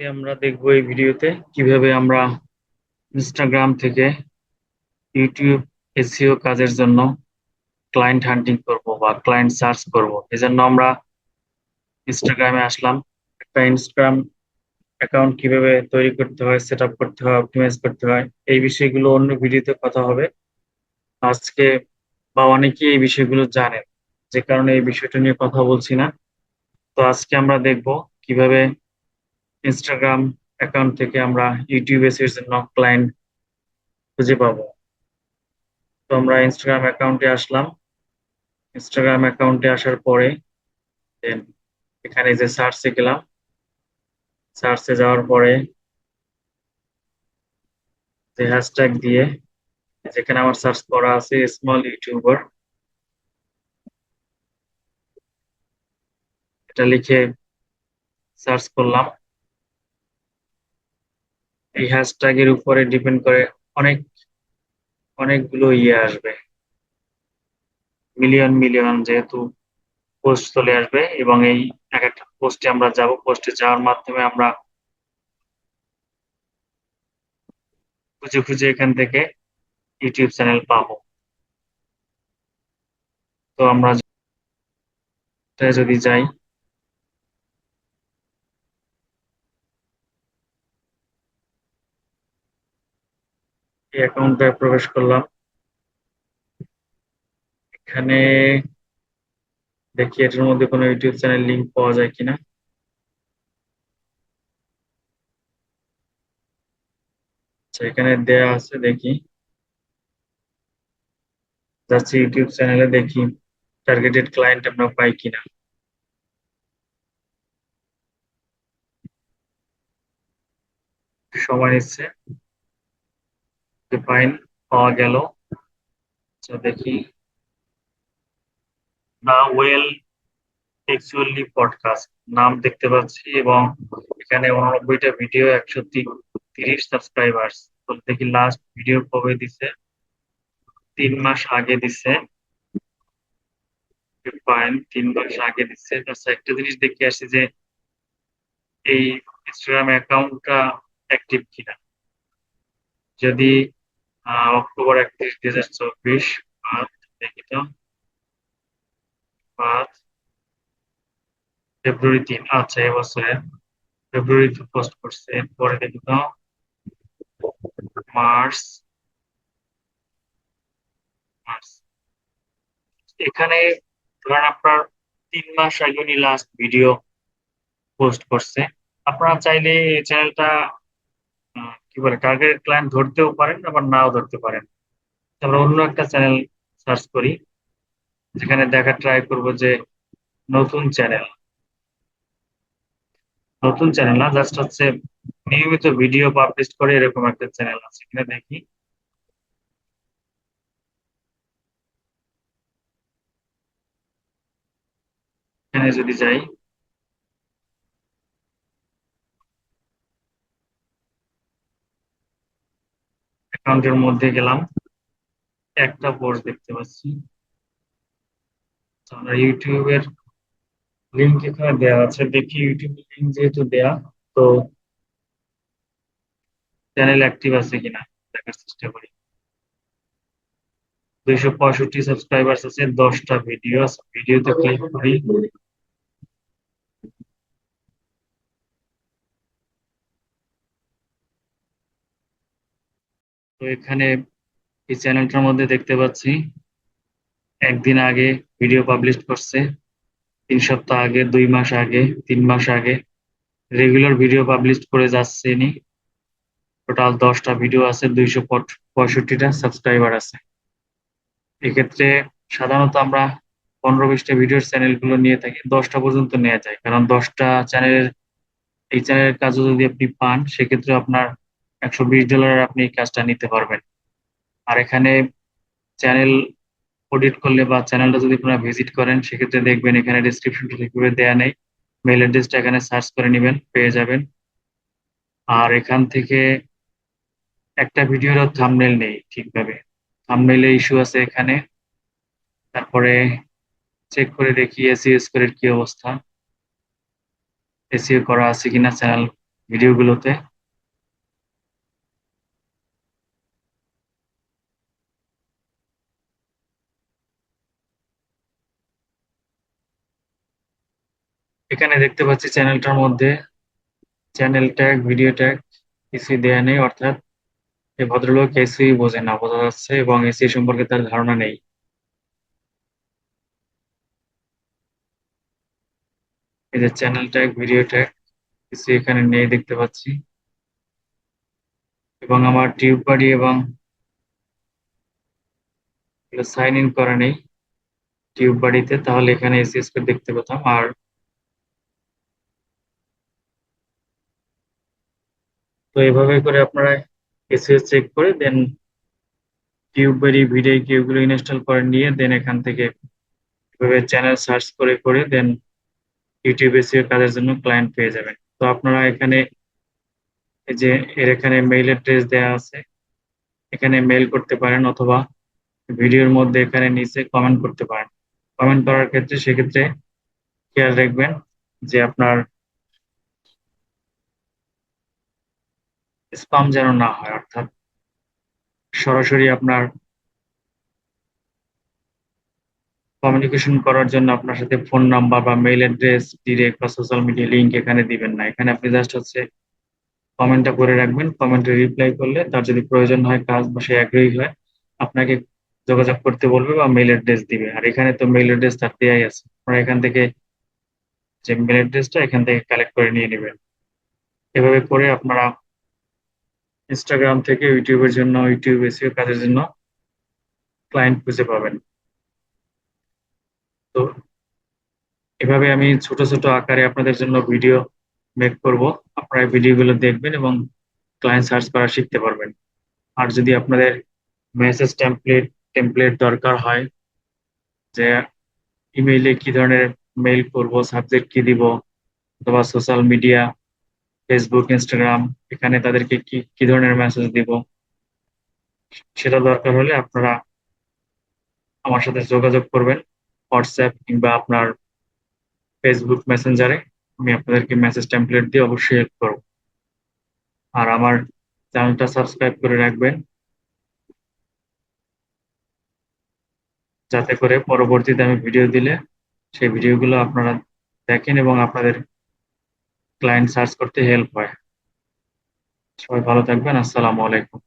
আমরা দেখব এই ভিডিওতে কীভাবে আমরা ইনস্টাগ্রাম থেকে ইউটিউব এসিও কাজের জন্য ক্লায়েন্ট হান্টিং করব বা ক্লায়েন্ট সার্চ করব। এজন্য আমরা ইনস্টাগ্রামে আসলাম। একটা ইনস্টাগ্রাম অ্যাকাউন্ট কীভাবে তৈরি করতে হয় সেট করতে হয় অপটিমাইজ করতে হয়, এই বিষয়গুলো অন্য ভিডিওতে কথা হবে। আজকে বা অনেকেই এই বিষয়গুলো জানেন, যে কারণে এই বিষয়টা নিয়ে কথা বলছি না। তো আজকে আমরা দেখব কীভাবে ইনস্টাগ্রাম অ্যাকাউন্ট থেকে আমরা ইউটিউব এসের জন্য ক্লায়েন্ট খুঁজে পাবো। তো আমরা ইনস্টাগ্রাম অ্যাকাউন্টে আসলাম। ইনস্টাগ্রাম অ্যাকাউন্টে আসার পরে then এখানে যে সার্চে গেলাম। সার্চে যাওয়ার পরে যে হ্যাশট্যাগ দিয়ে যেখানে আমার সার্চ করা আছে স্মল ইউটিউবার এটা লিখে সার্চ করলাম। এই হ্যাশট্যাগের উপরে ডিপেন্ড করে অনেক, অনেকগুলো ইয়ে আসবে। মিলিয়ন মিলিয়ন যেহেতু পোস্ট চলে আসবে এবং এই এক একটা পোস্টে আমরা যাব। পোস্টে যাওয়ার মাধ্যমে আমরা খুঁজে খুঁজে এখান থেকে ইউটিউব চ্যানেল পাবো। তো আমরা যদি যাই এই অ্যাকাউন্টে প্রবেশ করলাম। এখানে দেখি এটার মধ্যে কোনো ইউটিউব চ্যানেল লিংক পাওয়া যায় কিনা। আচ্ছা এখানে দেয়া আছে, দেখি। যাচ্ছি ইউটিউব চ্যানেলে, দেখি টার্গেটেড ক্লায়েন্ট আমরা পাই কিনা। সময় নিচ্ছে। ফাইন পাওয়া গেল। আচ্ছা দেখি। না ওয়েল টেক্সুয়ালি পডকাস্ট নাম দেখতে পাচ্ছি এবং এখানে উননব্বইটা ভিডিও একশো তিরিশ সাবস্ক্রাইবার্স তো দেখি লাস্ট ভিডিও কবে দিছে? তিন মাস আগে দিছে। ফাইন তিন মাস আগে দিচ্ছে একটা জিনিস দেখে আসি যে এই ইনস্টাগ্রাম অ্যাকাউন্টটা অ্যাক্টিভ কিনা। যদি অক্টোবর একত্রিশ, দুই হাজার চব্বিশ দেখি তো। পাঁচ, ফেব্রুয়ারি তিন আচ্ছা এবছরে ফেব্রুয়ারিতে পোস্ট করছে। এরপরে দেখি তো, মার্চ মার্চ। এখানে ধরেন আপনার তিন মাস আগে উনি লাস্ট ভিডিও পোস্ট করছে। আপনারা চাইলে চ্যানেলটা কি বলে টার্গেট ক্লায়েন্ট ধরতেও পারেন, আবার নাও ধরতে পারেন। আমরা অন্য একটা চ্যানেল সার্চ করি, যেখানে দেখা ট্রাই করব যে নতুন চ্যানেল নতুন চ্যানেল না জাস্ট হচ্ছে নিয়মিত ভিডিও পাবলিশ করে এরকম একটা চ্যানেল আছে, কিনা দেখি। এখানে যদি যাই অ্যাকাউন্টের মধ্যে গেলাম। একটা পোস্ট দেখতে পাচ্ছি। আমরা ইউটিউবের লিঙ্ক এখানে দেওয়া আছে। দেখি ইউটিউব লিঙ্ক যেহেতু দেয়া, তো চ্যানেল অ্যাক্টিভ আছে কিনা দেখার চেষ্টা করি। দুইশো পঁয়ষট্টি সাবস্ক্রাইবার্স আছে, দশটা ভিডিও ভিডিওতে ক্লিক করি। তো এখানে এই চ্যানেলটার মধ্যে দেখতে পাচ্ছি, একদিন আগে ভিডিও পাবলিশ করছে, তিন সপ্তাহ আগে, দুই মাস আগে, তিন মাস আগে রেগুলার ভিডিও পাবলিশ করে যাচ্ছে ইনি। টোটাল দশটা ভিডিও আছে, দুইশো পঁয়ষট্টিটা সাবস্ক্রাইবার আছে। এক্ষেত্রে সাধারণত আমরা পনেরো বিশটা ভিডিওর চ্যানেলগুলো নিয়ে থাকি, দশটা পর্যন্ত নেওয়া যায়। কারণ দশটা চ্যানেলের, এই চ্যানেলের কাজও যদি আপনি পান সেক্ষেত্রে আপনার একশো বিশ ডলার আপনি কাজটা নিতে পারবেন। আর এখানে চ্যানেল অডিট করলে বা চ্যানেলটা যদি আপনারা ভিজিট করেন, সেক্ষেত্রে দেখবেন এখানে ডিসক্রিপশনটা ঠিকভাবে দেয়া নেই। মেল অ্যাড্রেসটা এখানে সার্চ করে নেবেন, পেয়ে যাবেন। আর এখান থেকে একটা ভিডিওরও থামনেল নেই ঠিকভাবে। থামনেলে ইস্যু আছে এখানে। তারপরে চেক করে দেখি এসিও স্কোরের কি অবস্থা। এসিও করা আছে কিনা চ্যানেল ভিডিওগুলোতে এখানে দেখতে পাচ্ছি চ্যানেলটার মধ্যে চ্যানেল ট্যাগ, ভিডিও ট্যাগ কিছুই দেয়া নেই, অর্থাৎ এই ভদ্রলোক এসি বোঝে না, বোঝা যাচ্ছে এবং এসি সম্পর্কে তার ধারণা নেই। এই যে চ্যানেল ট্যাগ, ভিডিও ট্যাগ কিছু এখানে নেই দেখতে পাচ্ছি। এবং আমার টিউব বাড়ি এবং সাইন ইন করা নেই টিউব বাড়িতে, তাহলে এখানে এসি স্কোর দেখতে পেতাম। আর তো এভাবে করে আপনারা এসিএস চেক করে দেন টিউববারি ভিডিও কিউগুলো ইনস্টল করে নিয়ে দেন এখান থেকে এভাবে চ্যানেল সার্চ করে করে দেন ইউটিউব এসিও কাজের জন্য ক্লায়েন্ট পেয়ে যাবেন। তো আপনারা এখানে এই যে এর এখানে মেইল অ্যাড্রেস দেওয়া আছে, এখানে মেইল করতে পারেন অথবা ভিডিওর মধ্যে এখানে নিচে কমেন্ট করতে পারেন। কমেন্ট করার ক্ষেত্রে সেক্ষেত্রে খেয়াল রাখবেন যে আপনার স্পাম যেন না হয়, অর্থাৎ সরাসরি আপনার কমিউনিকেশন করার জন্য আপনার সাথে ফোন নাম্বার বা মেইল অ্যাড্রেস ডিরেক্ট বা সোশ্যাল মিডিয়া লিঙ্ক এখানে দিবেন না। এখানে আপনি জাস্ট হচ্ছে কমেন্টটা করে রাখবেন কমেন্টে রিপ্লাই করলে তার যদি প্রয়োজন হয় কাজ বা সে আগ্রহী হয়, আপনাকে যোগাযোগ করতে বলবে বা মেইল অ্যাড্রেস দিবে। আর এখানে তো মেইল অ্যাড্রেস তার দেয়াই আছে। আপনারা এখান থেকে যে মেইল অ্যাড্রেসটা এখান থেকে কালেক্ট করে নিয়ে নেবেন। এভাবে করে আপনারা ইনস্টাগ্রাম থেকে ইউটিউবের জন্য, ইউটিউব এসিও কাজের জন্য ক্লায়েন্ট খুঁজে পাবেন। তো এভাবে আমি ছোট ছোট আকারে আপনাদের জন্য ভিডিও মেক করব। আপনারা ভিডিওগুলো দেখবেন এবং ক্লায়েন্ট সার্চ করা শিখতে পারবেন। আর যদি আপনাদের মেসেজ টেমপ্লেট টেমপ্লেট দরকার হয়, যে ইমেইলে কি ধরনের মেইল করব সাবজেক্ট কি দিব, অথবা সোশ্যাল মিডিয়া ফেসবুক ইনস্টাগ্রাম এখানে তাদেরকে কি কি ধরনের মেসেজ দিব? সেটা দরকার হলে আপনারা আমার সাথে যোগাযোগ করবেন। হোয়াটসঅ্যাপ কিংবা আপনার ফেসবুক মেসেঞ্জারে আমি আপনাদেরকে মেসেজ টেমপ্লেট দিয়ে অবশ্যই হেল্প করব। আর আমার চ্যানেলটা সাবস্ক্রাইব করে রাখবেন। যাতে করে পরবর্তীতে আমি ভিডিও দিলে সেই ভিডিওগুলো আপনারা দেখেন এবং আপনাদের ক্লায়েন্ট সার্চ করতে হেল্প হয়। সবাই ভালো থাকবেন আসসালামু আলাইকুম।